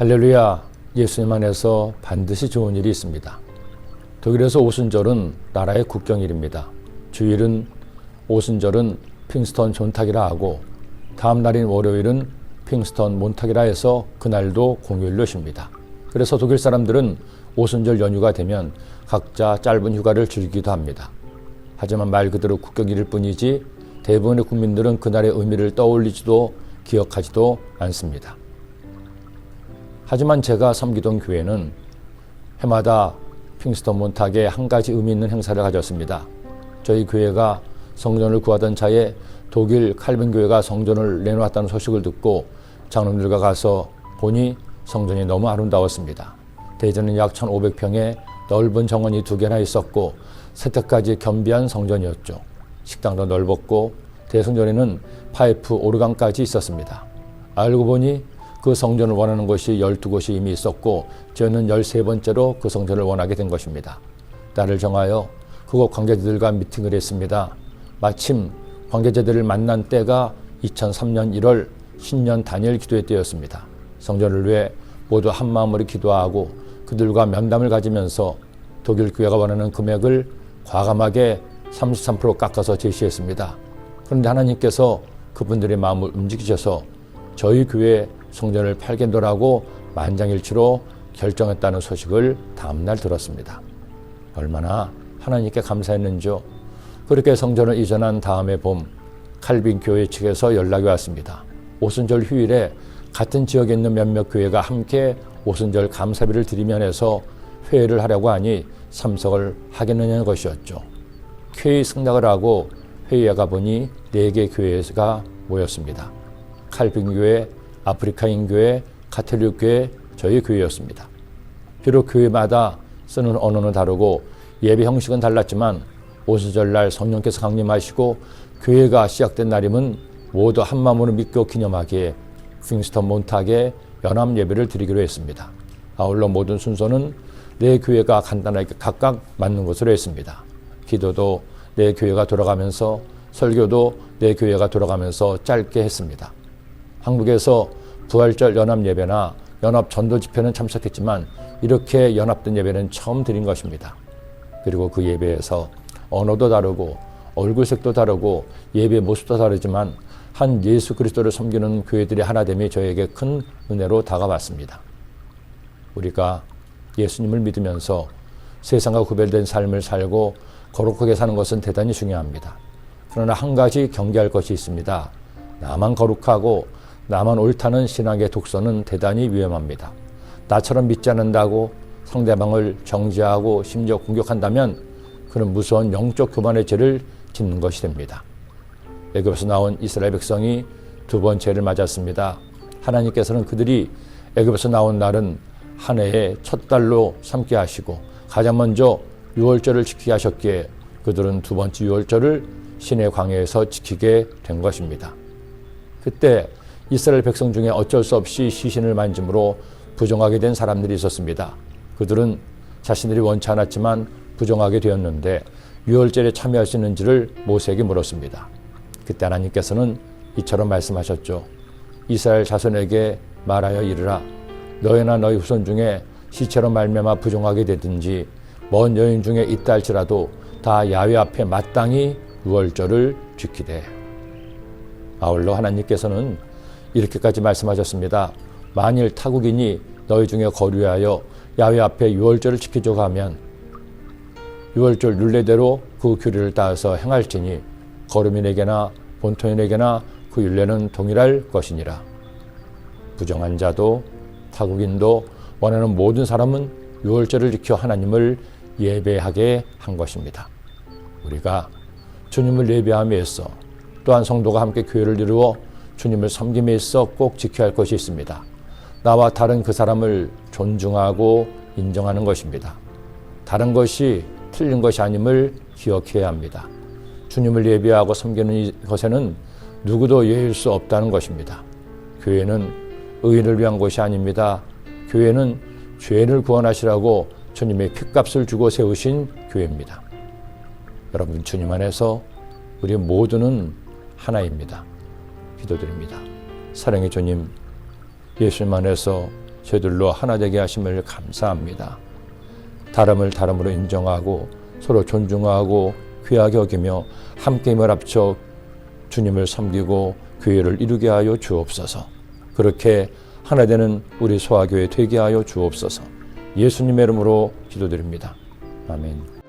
할렐루야, 예수님 안에서 반드시 좋은 일이 있습니다. 독일에서 오순절은 나라의 국경일입니다. 주일은 오순절은 핑스턴 존탁이라 하고 다음 날인 월요일은 핑스턴 몬탁이라 해서 그날도 공휴일로 쉽니다. 그래서 독일 사람들은 오순절 연휴가 되면 각자 짧은 휴가를 즐기기도 합니다. 하지만 말 그대로 국경일일 뿐이지 대부분의 국민들은 그날의 의미를 떠올리지도 기억하지도 않습니다. 하지만 제가 섬기던 교회는 해마다 핑스턴 몬탁에 한 가지 의미 있는 행사를 가졌습니다. 저희 교회가 성전을 구하던 차에 독일 칼빈 교회가 성전을 내놓았다는 소식을 듣고 장로들과 가서 보니 성전이 너무 아름다웠습니다. 대전은 약 1,500평의 넓은 정원이 두 개나 있었고 세탁까지 겸비한 성전이었죠. 식당도 넓었고 대성전에는 파이프 오르간까지 있었습니다. 알고 보니 그 성전을 원하는 곳이 12곳이 이미 있었고 저는 13번째로 그 성전을 원하게 된 것입니다. 날을 정하여 그곳 관계자들과 미팅을 했습니다. 마침 관계자들을 만난 때가 2003년 1월 신년 단일 기도회 때였습니다. 성전을 위해 모두 한 마음으로 기도하고 그들과 면담을 가지면서 독일 교회가 원하는 금액을 과감하게 33% 깎아서 제시했습니다. 그런데 하나님께서 그분들의 마음을 움직이셔서 저희 교회 성전을 팔겠노라고 만장일치로 결정했다는 소식을 다음날 들었습니다. 얼마나 하나님께 감사했는지요. 그렇게 성전을 이전한 다음에 봄 칼빈 교회 측에서 연락이 왔습니다. 오순절 휴일에 같은 지역에 있는 몇몇 교회가 함께 오순절 감사비를 드리면 해서 회의를 하려고 하니 참석을 하겠느냐는 것이었죠. 회의 승낙을 하고 회의에 가보니 네 개 교회가 모였습니다. 칼빈 교회, 아프리카인 교회, 카톨릭 교회, 저희 교회였습니다. 비록 교회마다 쓰는 언어는 다르고 예배 형식은 달랐지만 오순절날 성령께서 강림하시고 교회가 시작된 날임은 모두 한 마음으로 믿고 기념하기에 핑스턴 몬탁에 연합 예배를 드리기로 했습니다. 아울러 모든 순서는 내 교회가 간단하게 각각 맞는 것으로 했습니다. 기도도 내 교회가 돌아가면서 설교도 내 교회가 돌아가면서 짧게 했습니다. 한국에서 부활절 연합 예배나 연합 전도 집회는 참석했지만 이렇게 연합된 예배는 처음 드린 것입니다. 그리고 그 예배에서 언어도 다르고 얼굴색도 다르고 예배 모습도 다르지만 한 예수 그리스도를 섬기는 교회들이 하나됨이 저에게 큰 은혜로 다가왔습니다. 우리가 예수님을 믿으면서 세상과 구별된 삶을 살고 거룩하게 사는 것은 대단히 중요합니다. 그러나 한 가지 경계할 것이 있습니다. 나만 거룩하고 나만 옳다는 신앙의 독서는 대단히 위험합니다. 나처럼 믿지 않는다고 상대방을 정죄하고 심지어 공격한다면 그는 무서운 영적 교만의 죄를 짓는 것이 됩니다. 애굽에서 나온 이스라엘 백성이 두 번째를 맞았습니다. 하나님께서는 그들이 애굽에서 나온 날은 한 해의 첫 달로 삼게 하시고 가장 먼저 유월절을 지키게 하셨기에 그들은 두 번째 유월절을 신의 광야에서 지키게 된 것입니다. 그때 이스라엘 백성 중에 어쩔 수 없이 시신을 만짐으로 부정하게 된 사람들이 있었습니다. 그들은 자신들이 원치 않았지만 부정하게 되었는데 유월절에 참여할 수 있는지를 모세에게 물었습니다. 그때 하나님께서는 이처럼 말씀하셨죠. 이스라엘 자손에게 말하여 이르라. 너희나 너희 후손 중에 시체로 말미암아 부정하게 되든지 먼 여인 중에 있다 할지라도 다 야외 앞에 마땅히 유월절을 지키되. 아울러 하나님께서는 이렇게까지 말씀하셨습니다. 만일 타국인이 너희 중에 거류하여 야외 앞에 유월절을 지키려고 하면 유월절 율례대로 그 규례를 따라서 행할지니 거류민에게나 본토인에게나 그 율례는 동일할 것이니라. 부정한 자도 타국인도 원하는 모든 사람은 유월절을 지켜 하나님을 예배하게 한 것입니다. 우리가 주님을 예배함에 있어 또한 성도가 함께 교회를 이루어 주님을 섬김에 있어 꼭 지켜야 할 것이 있습니다. 나와 다른 그 사람을 존중하고 인정하는 것입니다. 다른 것이 틀린 것이 아님을 기억해야 합니다. 주님을 예배하고 섬기는 것에는 누구도 예일 수 없다는 것입니다. 교회는 의인을 위한 곳이 아닙니다. 교회는 죄인을 구원하시라고 주님의 핏값을 주고 세우신 교회입니다. 여러분 주님 안에서 우리 모두는 하나입니다. 기도드립니다. 사랑의 주님, 예수님 안에서 저희들로 하나 되게 하심을 감사합니다. 다름을 다름으로 인정하고 서로 존중하고 귀하게 여기며 함께 힘을 합쳐 주님을 섬기고 교회를 이루게 하여 주옵소서. 그렇게 하나 되는 우리 소아교회 되게 하여 주옵소서. 예수님의 이름으로 기도드립니다. 아멘.